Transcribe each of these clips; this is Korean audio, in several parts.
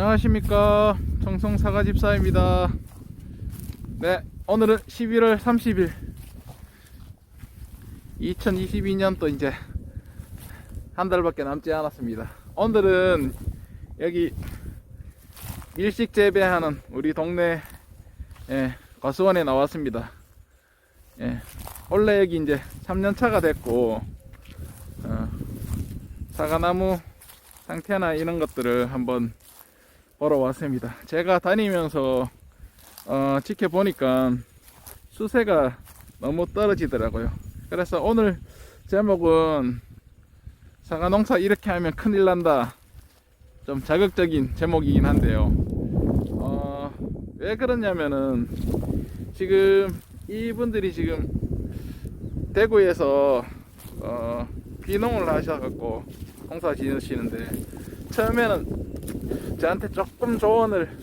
안녕하십니까. 청송 사과집사입니다. 네 오늘은 11월 30일. 2022년 또 이제 한 달밖에 남지 않았습니다. 오늘은 여기 일식 재배하는 우리 동네 예, 거수원에 나왔습니다. 예, 원래 여기 이제 3년차가 됐고 어, 사과나무 상태나 이런 것들을 한번 보러 왔습니다. 제가 다니면서 어, 지켜보니까 수세가 너무 떨어지더라고요. 그래서 오늘 제목은 사과 농사 이렇게 하면 큰일 난다. 좀 자극적인 제목이긴 한데요. 어, 왜 그러냐면은 지금 이분들이 지금 대구에서 어, 귀농을 하셔갖고 농사 지으시는데 처음에는 저한테 조금 조언을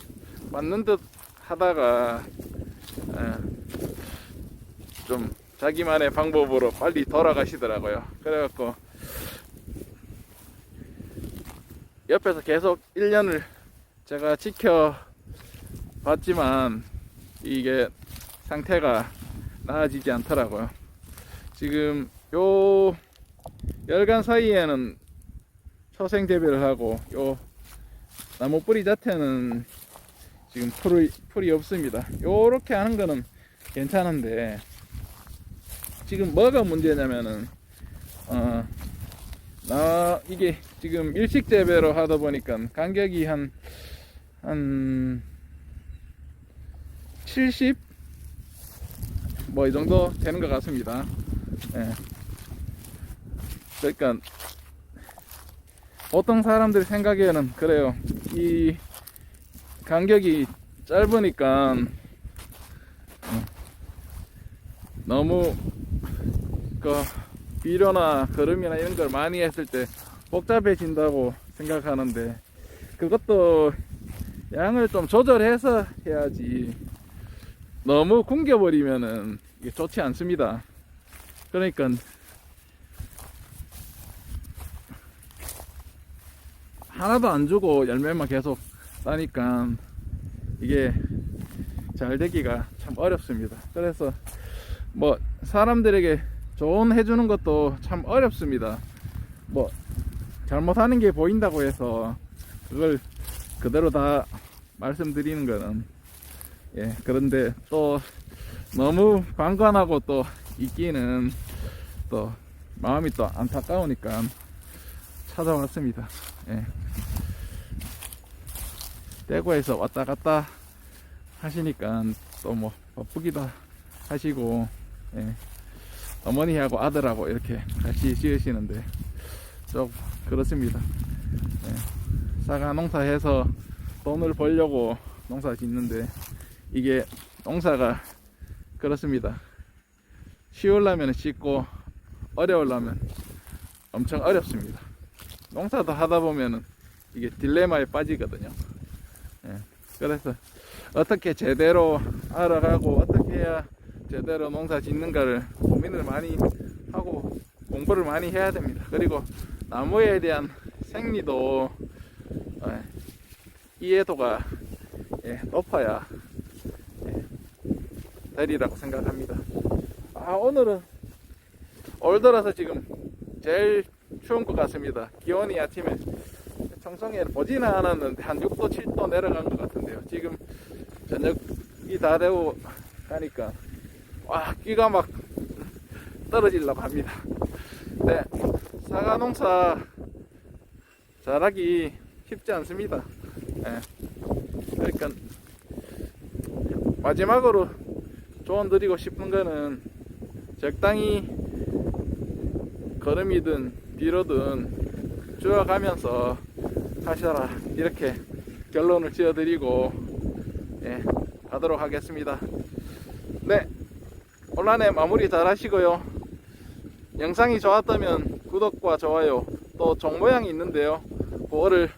받는 듯 하다가 에, 좀 자기만의 방법으로 빨리 돌아가시더라고요. 그래갖고 옆에서 계속 1년을 제가 지켜봤지만 이게 상태가 나아지지 않더라고요. 지금 요 열간 사이에는 초생 재배를 하고 요 나무 뿌리 자체는 지금 풀이, 풀이 없습니다. 요렇게 하는 거는 괜찮은데 지금 뭐가 문제냐면은 어, 나 이게 지금 일식 재배로 하다 보니까 간격이 한 한 70? 뭐 이 정도 되는 것 같습니다. 예. 그러니까 보통 사람들 생각에는 그래요. 이 간격이 짧으니까 어, 너무 그 비료나 거름이나 이런 걸 많이 했을 때 복잡해진다고 생각하는데 그것도 양을 좀 조절해서 해야지 너무 굶겨버리면은 좋지 않습니다. 그러니까 하나도 안 주고 열매만 계속 따니까 이게 잘 되기가 참 어렵습니다. 그래서 뭐 사람들에게 조언 해 주는 것도 참 어렵습니다. 뭐 잘못하는 게 보인다고 해서 그걸 그대로 다 말씀드리는 거는 예 그런데 또 너무 관관하고 또 있기는 또 마음이 또 안타까우니까 찾아왔습니다. 예. 대구에서 왔다 갔다 하시니까 또 뭐 바쁘기도 하시고 예. 어머니하고 아들하고 이렇게 같이 지으시는데 좀 그렇습니다. 예. 사과 농사해서 돈을 벌려고 농사 짓는데 이게 농사가 그렇습니다. 쉬우려면 쉽고 어려우려면 엄청 어렵습니다. 농사도 하다 보면은 이게 딜레마에 빠지거든요. 예. 그래서 어떻게 제대로 알아가고 어떻게 해야 제대로 농사 짓는가를 고민을 많이 하고 공부를 많이 해야 됩니다. 그리고 나무에 대한 생리도 예, 이해도가 예, 높아야 예, 되리라고 생각합니다. 아 오늘은 올 들어서 지금 제일 추운 것 같습니다. 기온이 아침에 청송에 보지는 않았는데 한 6도, 7도 내려간 것 같은데요. 지금 저녁이 다 되고 가니까 와 끼가 막 떨어지려고 합니다. 네, 사과 농사 잘하기 쉽지 않습니다. 네. 그러니까 마지막으로 조언 드리고 싶은 거는 적당히 걸음이든 비로든 줄여가면서 하셔라 이렇게 결론을 지어드리고 예, 가도록 하겠습니다. 네, 온라인에 마무리 잘 하시고요. 영상이 좋았다면 구독과 좋아요 또 종모양이 있는데요. 그거를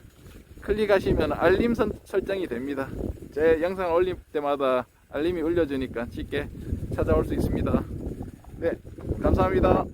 클릭하시면 알림 선- 설정이 됩니다. 제 영상 올릴 때마다 알림이 울려주니까 쉽게 찾아올 수 있습니다. 네, 감사합니다.